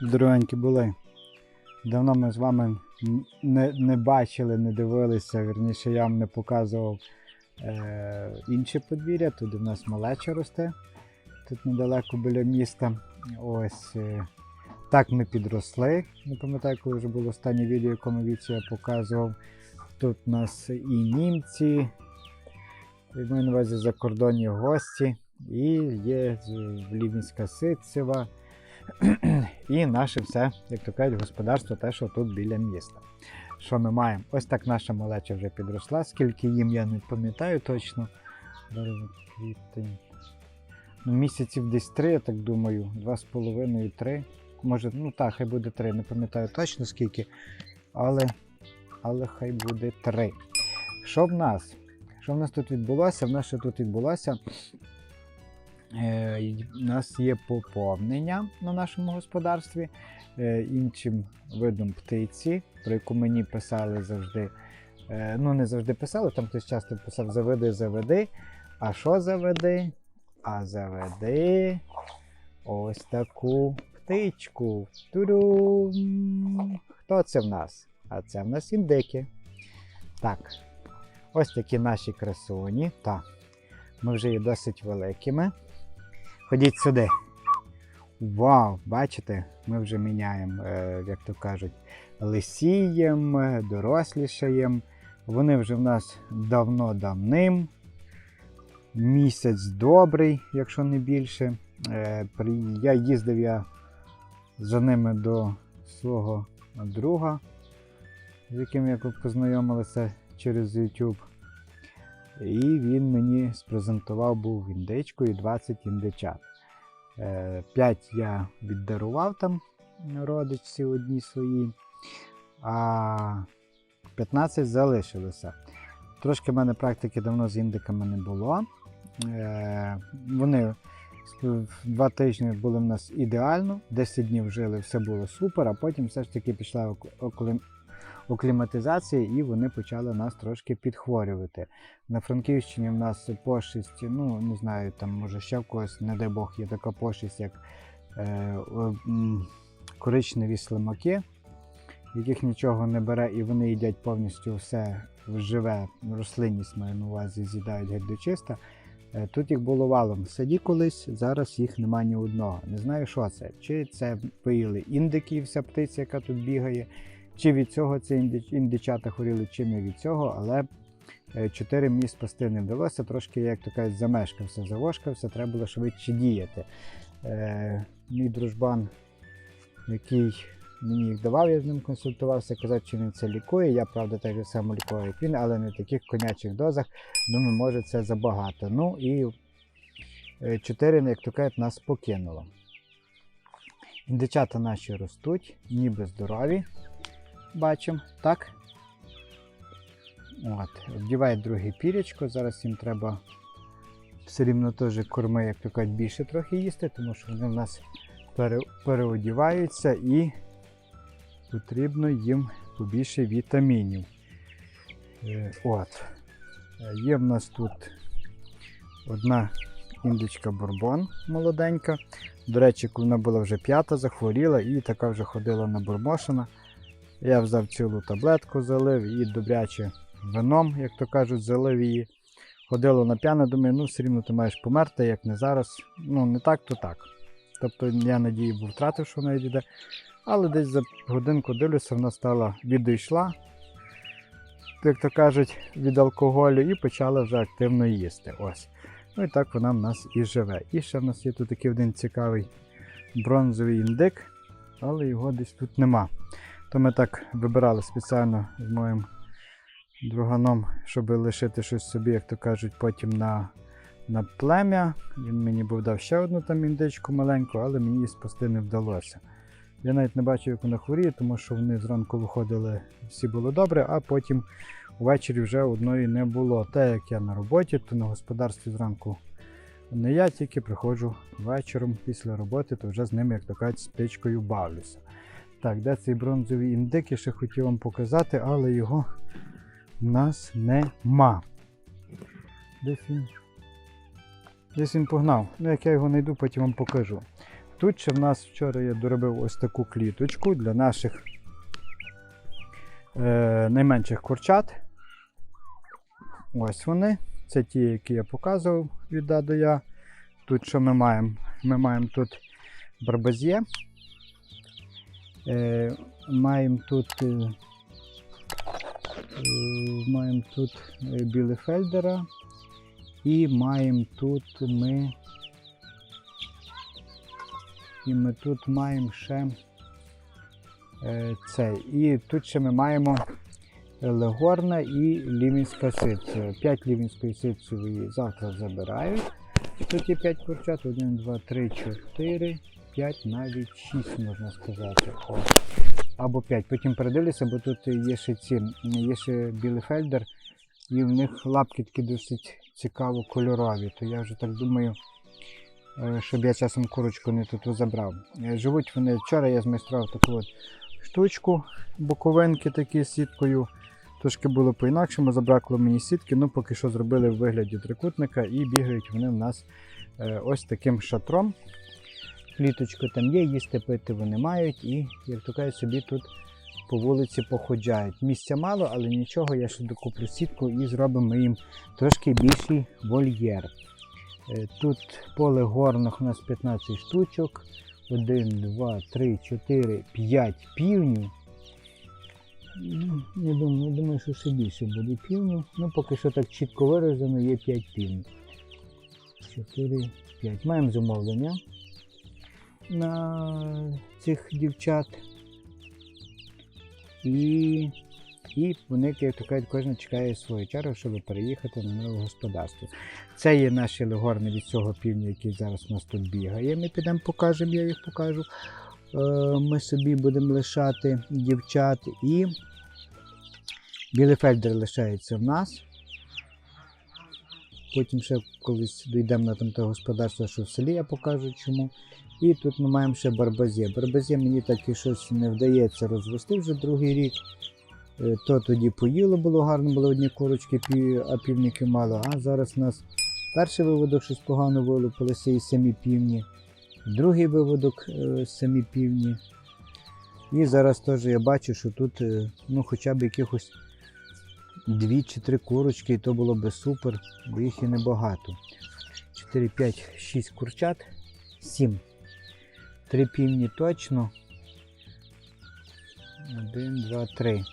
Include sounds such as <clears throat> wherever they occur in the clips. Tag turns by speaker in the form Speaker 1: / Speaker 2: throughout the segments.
Speaker 1: Дорогенькі були. Давно ми з вами не, не бачили, не дивилися, вірніше, я вам не показував е, інше подвір'я. Тут у нас малеча росте, тут недалеко біля міста. Ось е, так ми підросли. Не пам'ятаю, коли вже було останнє відео, якому віці я показував. Тут у нас і німці, і маю на увазі закордонні гості, і є Лівінська Ситцева. <clears throat> І наше все, як то кажуть, господарство, те, що тут біля міста. Що ми маємо? Ось так наша малеча вже підросла. Скільки їм я не пам'ятаю точно. Ну, місяців десь три, я так думаю. Два з половиною, три. Може, ну так, хай буде три. Не пам'ятаю точно скільки. Але, але хай буде три. Що в нас? Що в нас тут відбулося? В нас ще тут відбулося. Е, У нас є поповнення на нашому господарстві е, іншим видом птиці, про яку мені писали завжди. Е, Ну, не завжди писали, там хтось часто писав заведи, заведи. А що заведи? А заведи ось таку птичку. Ту-дум! Хто це в нас? А це в нас індики. Так. Ось такі наші красуні. Так. Ми вже є досить великими. Ходіть сюди. Вау, бачите, ми вже міняємо, е, як то кажуть, лисієм, е, дорослішаєм. Вони вже в нас давно-давним. Місяць добрий, якщо не більше. Е, Я їздив я за ними до свого друга, з яким я познайомилися через YouTube. І він мені спрезентував був індичку і 20 індичат. 5 я віддарував там родичці одні свої, а 15 залишилося. Трошки в мене практики давно з індиками не було. Е, Вони два тижні були в нас ідеально, 10 днів жили, все було супер, а потім все ж таки пішла окулі- окліматизація і вони почали нас трошки підхворювати. На Франківщині в нас пошість, ну не знаю, там може ще в когось, не дай Бог, є така пошість, як е, м, коричневі слимаки, яких нічого не бере, і вони їдять повністю все живе, рослинність маю на увазі, з'їдають геть до чиста. Е, Тут їх було валом в саді колись, зараз їх немає ні одного. Не знаю, що це. Чи це поїли індики, вся птиця, яка тут бігає, чи від цього ці індичата хворіли, чи не від цього, але Е, Чотири мені спасти не вдалося, трошки, як то кажуть, замешкався, завошкався, треба було швидше діяти. Е, мій дружбан, який мені їх давав, я з ним консультувався, казав, чи він це лікує. Я, правда, так само лікував, як він, але не в таких конячих дозах. Думаю, може це забагато. Ну і е, чотири, як то кажуть, нас покинуло. Індичата наші ростуть, ніби здорові. Бачимо, так? От, вдіває друге пірячко. Зараз їм треба все рівно теж корми, як то кажуть, більше трохи їсти, тому що вони в нас пере, переодіваються і потрібно їм побільше вітамінів. Е, от. Е, Є в нас тут одна індичка бурбон молоденька. До речі, вона була вже п'ята, захворіла і така вже ходила на бурмошина. Я взяв цілу таблетку, залив і добряче вином, як то кажуть, залив її. Ходило на п'яне, думаю, ну все рівно ти маєш померти, як не зараз. Ну, не так, то так. Тобто я надії був втратив, що вона йде. Але десь за годинку дивлюся, вона стала відійшла, як то кажуть, від алкоголю, і почала вже активно їсти. Ось. Ну і так вона в нас і живе. І ще в нас є тут такий один цікавий бронзовий індик, але його десь тут нема. То ми так вибирали спеціально з моїм друганом, щоб лишити щось собі, як то кажуть, потім на, на плем'я. Він мені був дав ще одну там індичку маленьку, але мені її спасти не вдалося. Я навіть не бачив, як вона хворіє, тому що вони зранку виходили, всі було добре, а потім увечері вже одної не було. Те, як я на роботі, то на господарстві зранку не я тільки приходжу вечором після роботи, то вже з ними, як то кажуть, з птичкою бавлюся. Так, де цей бронзовий індик, я ще хотів вам показати, але його в нас нема. Десь він. Десь він погнав. Ну, як я його знайду, потім вам покажу. Тут ще в нас вчора я доробив ось таку кліточку для наших е, найменших курчат. Ось вони. Це ті, які я показував від до Я. Тут що ми маємо? Ми маємо тут барбазє. Е, маємо тут, е, е, маємо тут білефельдера. І маємо тут ми. І ми тут маємо ще цей. І тут ще ми маємо Легорна і Лівінська ситцева. 5 Лівінської ситцевої завтра забирають. Тут є 5 курчат. 1, 2, 3, 4, 5, навіть 6, можна сказати. Або 5. Потім передивлюся, бо тут є ще ці, є ще білефельдер, і в них лапки такі досить цікаво кольорові. То я вже так думаю, е, щоб я часом курочку не тут забрав. Е, Живуть вони вчора, я змайстрував таку от штучку, боковинки такі з сіткою. Трошки було по-інакшому, забракло мені сітки, ну поки що зробили в вигляді трикутника і бігають вони в нас е, ось таким шатром. Кліточка там є, їсти пити вони мають і, як то кажуть, собі тут по вулиці походжають. Місця мало, але нічого, я ще докуплю сітку і зробимо їм трошки більший вольєр. Е, Тут поле горних у нас 15 штучок. 1, 2, 3, 4, 5 півнів. Я думаю, я думаю, що ще більше буде півнів. Ну, поки що так чітко виражено, є 5 півнів. 4, 5. Маємо замовлення на цих дівчат. І, і вони, як то кажуть, кожен чекає свою чергу, щоб переїхати на нове господарство. Це є наші легорни від цього півня, який зараз у нас тут бігає. Ми підемо покажемо, я їх покажу. Е, Ми собі будемо лишати дівчат і Білефельдер лишається в нас. Потім ще колись дійдемо на там господарство, що в селі я покажу чому. І тут ми маємо ще барбазє. Барбазє мені так і щось не вдається розвести вже другий рік. Е, То тоді поїло було гарно, були одні курочки, а півники мало. А зараз у нас перший виводок щось погано вилупилося і самі півні. Другий виводок е, самі півні. І зараз теж я бачу, що тут е, ну, хоча б якихось дві чи три курочки, і то було би супер, бо їх і небагато. 4, 5, 6 курчат, 7. Три півні точно. Один, два, три.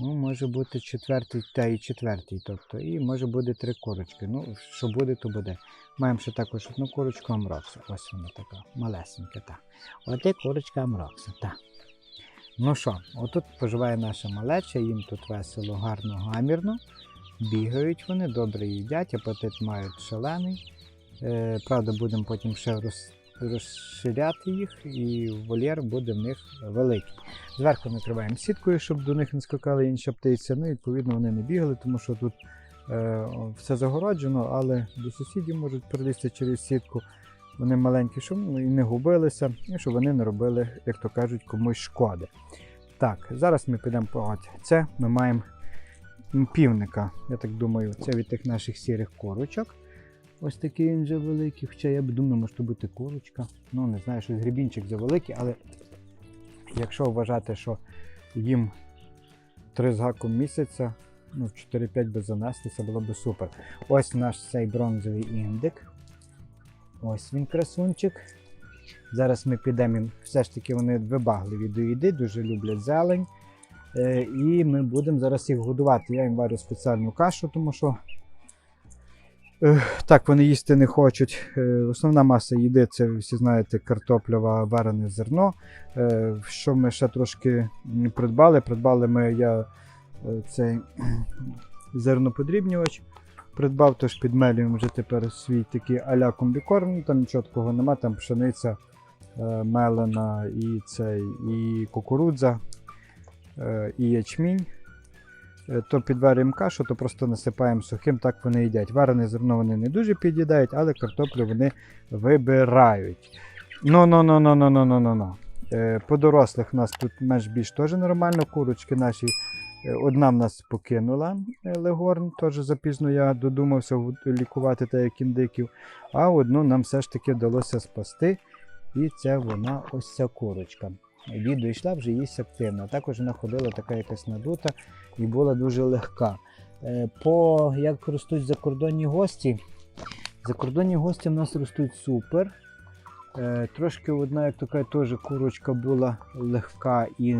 Speaker 1: Ну, може бути четвертий та і четвертий. Тобто, і може буде три курочки. Ну, що буде, то буде. Маємо ще також одну курочку Амрокса. Ось вона така, малесенька. Та. От і курочка Амрокса. Та. Ну що, отут поживає наша малеча, їм тут весело, гарно, гамірно. Бігають вони, добре їдять, апетит мають шалений. Е, правда, будемо потім ще роз, розширяти їх, і вольєр буде в них великий. Зверху накриваємо сіткою, щоб до них не скакали інші птиці. Ну, відповідно, вони не бігали, тому що тут е, все загороджено, але до сусідів можуть перелізти через сітку. Вони маленькі, щоб ну, і не губилися, і щоб вони не робили, як то кажуть, комусь шкоди. Так, зараз ми підемо по. Це ми маємо півника. Я так думаю, це від тих наших сірих курочок. Ось такий він вже великий. Хоча я б думав, може бути курочка. Ну, не знаю, що грібінчик завеликий, але якщо вважати, що їм 3 з гаком місяця, ну, в 4-5 би занести, це було б супер. Ось наш цей бронзовий індик. Ось він красунчик. Зараз ми підемо. Все ж таки вони вибагливі до їди, дуже люблять зелень. Е, і ми будемо зараз їх годувати. Я їм варю спеціальну кашу, тому що так вони їсти не хочуть. Е, основна маса їди це, всі знаєте, картоплява варене зерно. Е, що ми ще трошки придбали? Придбали ми я е, цей <clears throat> зерноподрібнювач придбав, тож підмелюємо вже тепер свій такий аля комбікорм, ну, там нічого такого нема, там пшениця мелена і цей, і кукурудза, і ячмінь. Е, То підварюємо кашу, то просто насипаємо сухим, так вони їдять. Варене зерно вони не дуже під'їдають, але картоплю вони вибирають. Ну, ну, ну, ну, ну, ну, ну, ну, ну. Е, По дорослих в нас тут менш більш теж нормально. Курочки наші Е, Одна в нас покинула Легорн, теж запізно я додумався лікувати та як індиків, а одну нам все ж таки вдалося спасти. І це вона ось ця курочка. Відео йшла, вже їсть активно. Також вона ходила така якась надута і була дуже легка. Е, По як ростуть закордонні гості. Закордонні гості в нас ростуть супер. Е, Трошки одна, як така теж курочка була легка і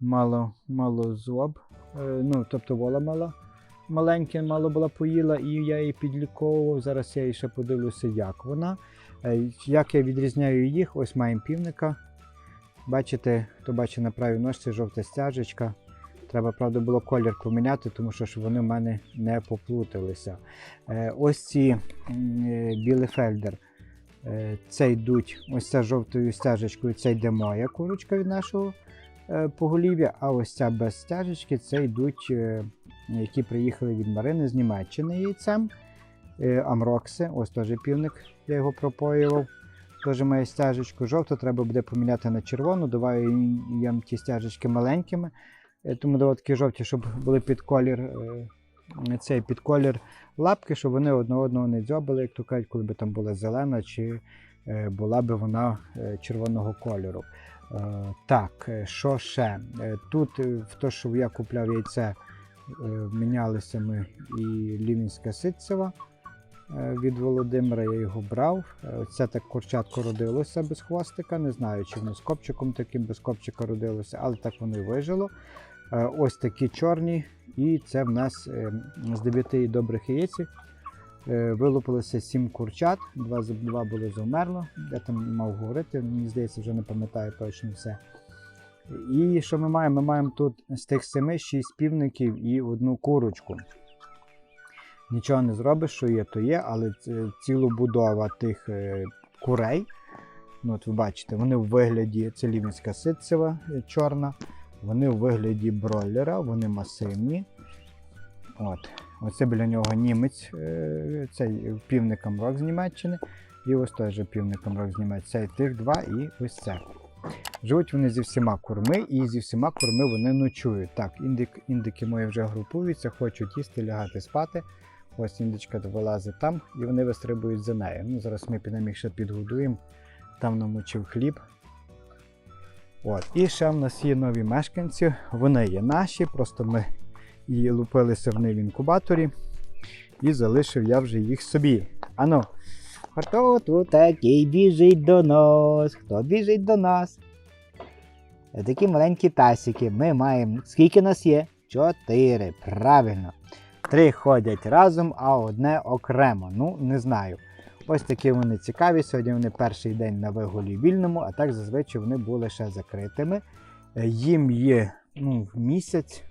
Speaker 1: мало, мало зоб. Е, Ну, тобто вола мала маленьке, мало була поїла, і я її підліковував. Зараз я її ще подивлюся, як вона. Як я відрізняю їх, ось маємо півника. Бачите, хто бачить на правій ножці жовта стяжечка. Треба, правда, було колір поміняти, тому що ж вони в мене не поплуталися. Е, Ось ці е, білефельдер. Е, Це йдуть ось ця жовтою стяжечкою, це йде моя курочка від нашого поголів'я, а ось ця без стяжечки це йдуть, які приїхали від Марини з Німеччини яйцем. Амрокси, ось теж півник, я його пропоював. Теж має стяжечку. Жовту треба буде поміняти на червону. Давай їм ті стяжечки маленькими. Е, Тому давав такі жовті, щоб були під колір, е, цей під колір лапки, щоб вони одне одного не дзьобали, як то кажуть, коли б там була зелена, чи е, була б вона червоного кольору. Так, що ще? Тут в те, що я купляв яйце, мінялися ми і Лівінська ситцева від Володимира, я його брав. Це так курчатко родилося без хвостика. Не знаю, чи воно з копчиком таким без копчика родилося, але так воно і вижило. Е, Ось такі чорні, і це в нас е, з 9 добрих яєць е, вилупилося 7 курчат, два, з- два було завмерло. Я там мав говорити, мені здається, вже не пам'ятаю точно все. І що ми маємо? Ми маємо тут з тих семи 6 півників і одну курочку. Нічого не зробиш, що є, то є, але цілобудова тих курей. Ну, от ви бачите, вони в вигляді це лівінська ситцева чорна, вони в вигляді бройлера, вони масивні. От. Оце біля нього німець, е, цей півник Амрок з Німеччини. І ось теж півник Амрок з Німеччини. Це тих два і ось це. Живуть вони зі всіма курми, і зі всіма курми вони ночують. Так, індик, індики мої вже групуються, хочуть їсти, лягати спати. Ось індичка вилазить там, і вони вистрибують за нею. Ну, зараз ми підемо їх ще підгодуємо. Там намочив хліб. От. І ще в нас є нові мешканці. Вони є наші, просто ми і лупилися в них в інкубаторі. І залишив я вже їх собі. Ану, хто тут такий біжить до нас? Хто біжить до нас? Такі маленькі тасики. Ми маємо. Скільки нас є? Чотири. Правильно. Три ходять разом, а одне окремо. Ну, не знаю. Ось такі вони цікаві. Сьогодні вони перший день на вигулі вільному, а так зазвичай вони були ще закритими. Е, Їм є ну, місяць.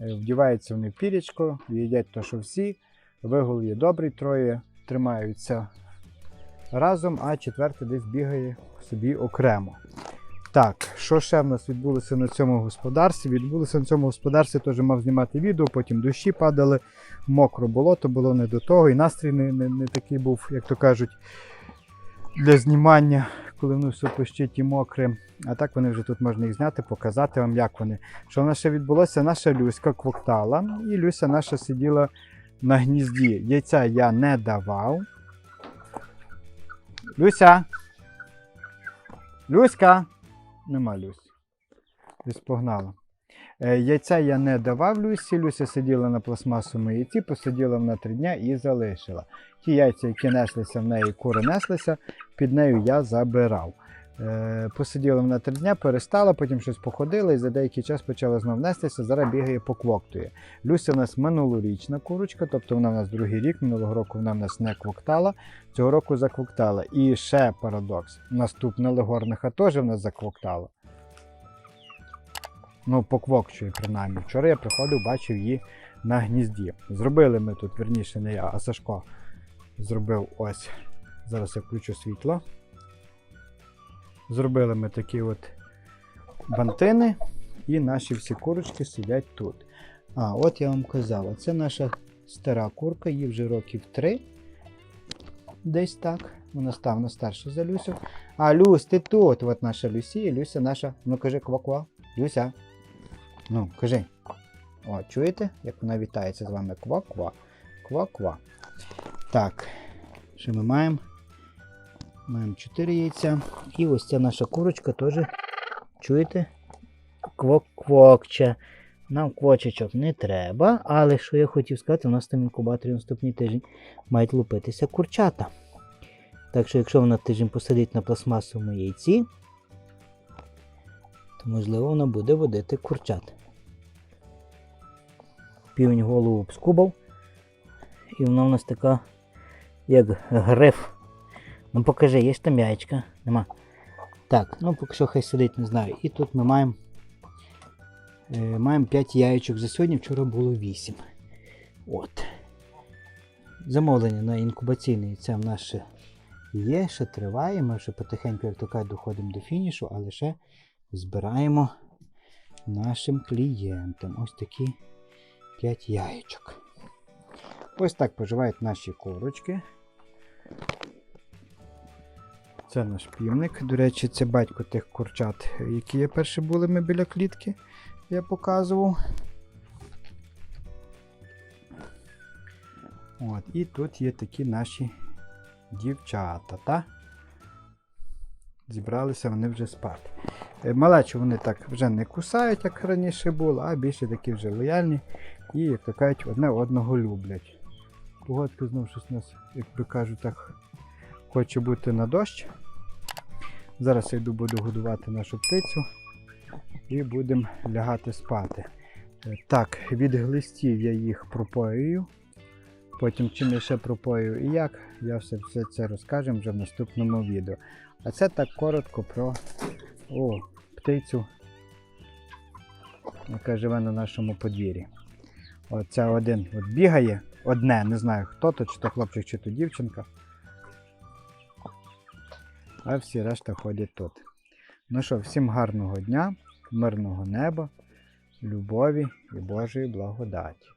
Speaker 1: Е, Вдіваються вони в їдять то, що всі. Вигул є добрий, троє тримаються разом, а четвертий десь бігає собі окремо. Так, що ще в нас відбулося на цьому господарстві? Відбулося на цьому господарстві, теж мав знімати відео, потім дощі падали, мокро болото було не до того, і настрій не, не, не такий був, як то кажуть, для знімання, коли воно все пощить і мокре. А так вони вже тут можна їх зняти, показати вам, як вони. Що в нас відбулося? Наша Люська квоктала, і Люся наша сиділа на гнізді. Яйця я не давав. Люся! Люська! Нема Люсі. Десь. Е, яйця я не давав Люсі. Люся сиділа на пластмасовому яйці, посиділа вона три дня і залишила. Ті яйця, які неслися в неї, кури неслися, під нею я забирав. Е, посиділа вона три дня, перестала, потім щось походила і за деякий час почала знов нестися, зараз бігає поквоктує. Люся в нас минулорічна курочка, тобто вона в нас другий рік, минулого року вона в нас не квоктала, цього року заквоктала. І ще парадокс. Наступна легорниха теж в нас заквоктала. Ну, поквокчує принаймні. Вчора я приходив, бачив її на гнізді. Зробили ми тут, верніше, не я, а Сашко зробив ось. Зараз я включу світло. Зробили ми такі от бантини, і наші всі курочки сидять тут. А, от я вам казав, це наша стара курка, їй вже років 3. Десь так. Вона ставно старша за Люсю. А, Люсь, ти тут. От наша Люсі, Люся наша. Ну кажи ква-ква. Люся. Ну, кажи. О, чуєте, як вона вітається з вами? Ква-ква. Ква-ква. Так. Що ми маємо? Маємо 4 яйця. І ось ця наша курочка теж, чуєте? Квок-квокче. Нам квочечок не треба, але що я хотів сказати, у нас там інкубаторі наступний тиждень мають лупитися курчата. Так що, якщо вона тиждень посадить на пластмасовому яйці, то можливо вона буде водити курчат. Півень голову обскубав, і вона у нас така, як гриф. Ну покажи, є ж там яєчка? Нема. Так, ну поки що хай сидить, не знаю. І тут ми маємо е, маємо 5 яєчок за сьогодні, вчора було 8. От. Замовлення на інкубаційний це в нас ще є, ще триває. Ми вже потихеньку, як то доходимо до фінішу, але ще збираємо нашим клієнтам. Ось такі 5 яєчок. Ось так поживають наші курочки. Це наш півник. До речі, це батько тих курчат, які перші були ми біля клітки. Я показував. От, і тут є такі наші дівчата, та? Зібралися вони вже спати. Е, Малечу вони так вже не кусають, як раніше було, а більше такі вже лояльні і, як то кажуть, одне одного люблять. Погодка знову щось нас, як би кажуть, так хоче бути на дощ. Зараз я йду буду годувати нашу птицю і будемо лягати спати. Е, Так, від глистів я їх пропоюю. Потім чим я ще пропою і як, я все, все це розкажу вже в наступному відео. А це так коротко про о, птицю, яка живе на нашому подвір'ї. Оце один от бігає, одне, не знаю хто то, чи то хлопчик, чи то дівчинка. А всі решта ходять тут. Ну що, всім гарного дня, мирного неба, любові і Божої благодаті.